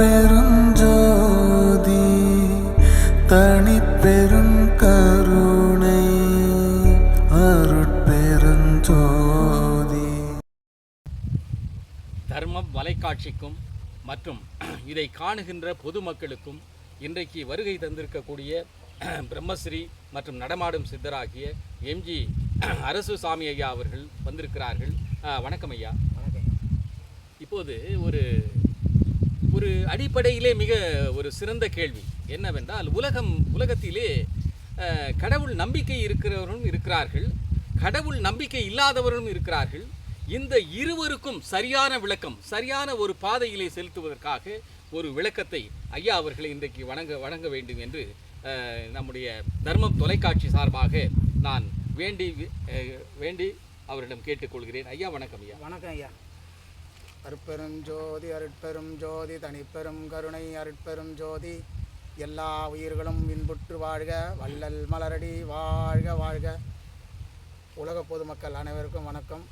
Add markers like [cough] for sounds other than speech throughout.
அருட்பெருஞ்சோதி தனிப்பெரும் கருணை அருட்பெருஞ்சோதி. தர்மம் வலைக்காட்சிக்கும் மற்றும் [clears throat] இதை காணுகின்ற பொதுமக்களுக்கும் இன்றைக்கு வருகை தந்திருக்கக்கூடிய [clears throat] பிரம்மஸ்ரீ மற்றும் நடமாடும் சித்தராகிய எம்ஜி [clears throat] அரசு சாமி ஐயா அவர்கள் வந்திருக்கிறார்கள். வணக்கம் ஐயா. இப்போது ஒரு ஒரு அடிப்படையிலே மிக ஒரு சிறந்த கேள்வி. என்னவென்றால் உலகம் உலகத்திலே கடவுள் நம்பிக்கை இருக்கிறவரும் இருக்கிறார்கள். கடவுள் நம்பிக்கை இல்லாதவரும் இருக்கிறார்கள். இந்த இருவருக்கும் சரியான விளக்கம் சரியான ஒரு பாதையிலே செலுத்துவதற்காக ஒரு விளக்கத்தை ஐயா அவர்களை இன்றைக்கு வணங்க வணங்க வேண்டும் என்று நம்முடைய தர்மம் தொலைக்காட்சி சார்பாக நான் வேண்டி வேண்டி அவரிடம் கேட்டுக்கொள்கிறேன். ஐயா வணக்கம் ஐயா. வணக்கம் ஐயா. அருட்பெரும் ஜோதி அருட்பெரும் ஜோதி தனிப்பெரும் கருணை அருட்பெரும் ஜோதி. எல்லா உயிர்களும் இன்புற்று வாழ்க வள்ளல் மலரடி வாழ்க வாழ்க. உலக பொதுமக்கள் அனைவருக்கும் வணக்கம்.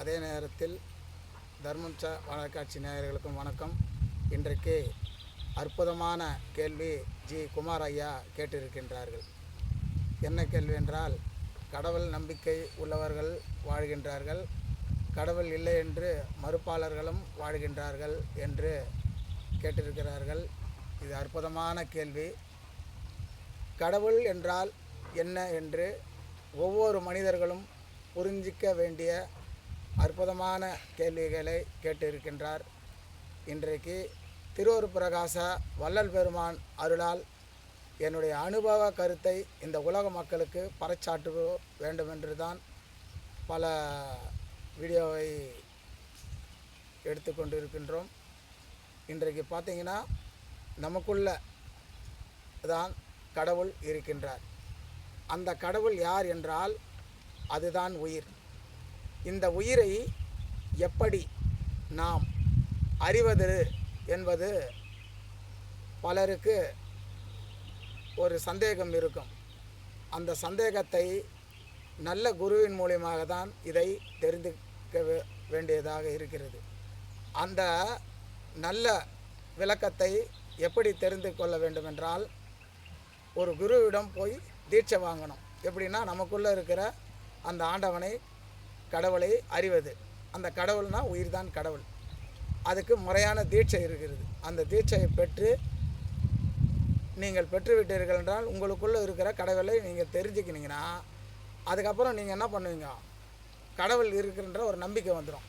அதே நேரத்தில் தர்மம் ச வழக்காட்சி நேயர்களுக்கும் வணக்கம். இன்றைக்கு அற்புதமான கேள்வி ஜி. குமார் ஐயா கேட்டிருக்கின்றார்கள். என்ன கேள்வி என்றால் கடவுள் நம்பிக்கை உள்ளவர்கள் வாழ்கின்றார்கள். கடவுள் இல்லை என்று மறுப்பாளர்களும் வாழ்கின்றார்கள் என்று கேட்டிருக்கிறார்கள். இது அற்புதமான கேள்வி. கடவுள் என்றால் என்ன என்று ஒவ்வொரு மனிதர்களும் புரிஞ்சிக்க வேண்டிய அற்புதமான கேள்விகளை கேட்டிருக்கின்றார். இன்றைக்கு திருவொரு பிரகாச வள்ளல் பெருமான் அருளால் என்னுடைய அனுபவ கருத்தை இந்த உலக மக்களுக்கு பறைச்சாற்ற வேண்டுமென்று தான் பல வீடியோவை எடுத்துக்கொண்டு இருக்கின்றோம் இன்றைக்கு பார்த்தீங்கன்னா நமக்குள்ள தான் கடவுள் இருக்கின்றார். அந்த கடவுள் யார் என்றால் அதுதான் உயிர். இந்த உயிரை எப்படி நாம் அறிவது என்பது பலருக்கு ஒரு சந்தேகம் இருக்கும். அந்த சந்தேகத்தை நல்ல குருவின் மூலியமாக தான் இதை தெரிந்து வே- வேண்டியதாக இருக்கிறது. அந்த நல்ல விளக்கத்தை எப்படி தெரிந்து கொள்ள வேண்டுமென்றால் ஒரு குருவிடம் போய் தீட்சை வாங்கணும். எப்படின்னா நமக்குள்ளே இருக்கிற அந்த ஆண்டவனை கடவுளை அறிவது. அந்த கடவுள்னா உயிர்தான் கடவுள். அதுக்கு முறையான தீட்சை இருக்கிறது. அந்த தீட்சையை பெற்று நீங்கள் பெற்றுவிட்டீர்கள் என்றால் உங்களுக்குள்ளே இருக்கிற கடவுளை நீங்கள் தெரிஞ்சுக்கினீங்கன்னா அதுக்கப்புறம் நீங்கள் என்ன பண்ணுவீங்க? கடவுள் இருக்குன்ற ஒரு நம்பிக்கை வந்துடும்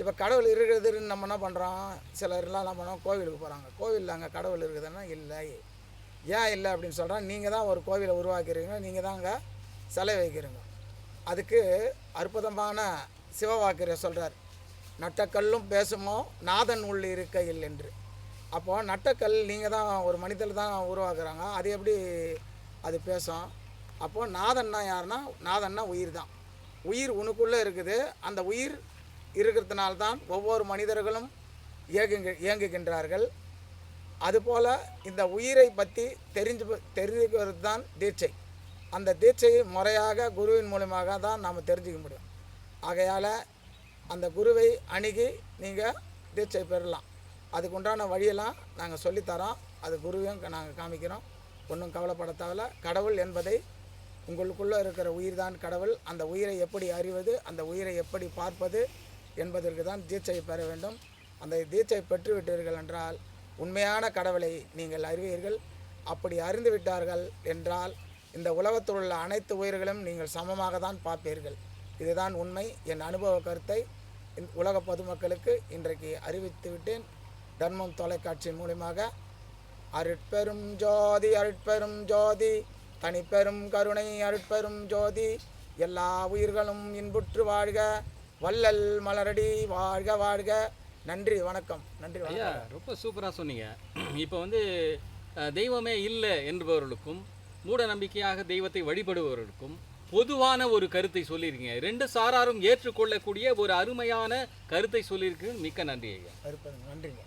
இப்போ கடவுள் இருக்கிறதுன்னு நம்ம என்ன பண்ணுறோம் சிலர்லாம் என்ன பண்ணுவோம் கோவிலுக்கு போகிறாங்க கோவிலில் அங்கே கடவுள் இருக்குதுன்னா இல்லை. ஏன் இல்லை அப்படின்னு சொல்கிறோம் நீங்கள் தான் ஒரு கோவிலை உருவாக்கிறீங்க. நீங்கள் தான் அங்கே சிலை வைக்கிறீங்க. அதுக்கு அற்புதமான சிவவாக்கியர் சொல்கிறார் நட்டக்கல்லும் பேசுமோ? நாதன் உள்ள இருக்கையில் என்று. அப்போது நட்டக்கல் நீங்கள் தான் ஒரு மனிதர் தான் உருவாக்குறாங்க. அது எப்படி அது பேசும்? அப்போது நாதன்னா யாருன்னா? நாதன்னா உயிர் தான். உயிர் உனக்குள்ளே இருக்குது. அந்த உயிர் இருக்கிறதுனால தான் ஒவ்வொரு மனிதர்களும் இயங்குங்க இயங்குகின்றார்கள். அதுபோல் இந்த உயிரை பற்றி தெரிஞ்சு தெரிஞ்சுக்கிறது தான் தீட்சை. அந்த தீட்சையை முறையாக குருவின் மூலமாக தான் நாம் தெரிஞ்சுக்க முடியும். ஆகையால் அந்த குருவை அணுகி நீங்கள் தீட்சை பெறலாம். அதுக்கு உண்டான வழியெல்லாம் நாங்கள் சொல்லித்தரோம். அது குருவையும் நாங்கள் காமிக்கிறோம். ஒன்றும் கவலைப்பட தேவையில்ல கடவுள் என்பதை உங்களுக்குள்ளே இருக்கிற உயிர் தான் கடவுள். அந்த உயிரை எப்படி அறிவது அந்த உயிரை எப்படி பார்ப்பது என்பதற்கு தான் தீட்சை பெற வேண்டும். அந்த தீட்சை பெற்றுவிட்டீர்கள் என்றால் உண்மையான கடவுளை நீங்கள் அறிவீர்கள். அப்படி அறிந்து விட்டார்கள் என்றால் இந்த உலகத்தில் உள்ள அனைத்து உயிர்களும் நீங்கள் சமமாக தான் பார்ப்பீர்கள். இதுதான் உண்மை. என் அனுபவ கருத்தை உலக பொதுமக்களுக்கு இன்றைக்கு அறிவித்து விட்டேன். தர்மம் தொலைக்காட்சியின் மூலியமாக அருட்பெரும் ஜோதி அருட்பெரும் ஜோதி. தனிப்பெரும் கருணை அருட்பெரும் ஜோதி எல்லா உயிர்களும் இன்புற்று வாழ்க. வள்ளல் மலரடி வாழ்க வாழ்க. நன்றி வணக்கம். நன்றி ஐயா ரொம்ப சூப்பராக சொன்னீங்க. இப்போ வந்து தெய்வமே இல்லை என்பவர்களுக்கும் மூட நம்பிக்கையாக தெய்வத்தை வழிபடுபவர்களுக்கும் பொதுவான ஒரு கருத்தை சொல்லியிருக்கீங்க. ரெண்டு சாராரும் ஏற்றுக்கொள்ளக்கூடிய ஒரு அருமையான கருத்தை சொல்லியிருக்கு மிக்க நன்றி ஐயா. நன்றிங்க.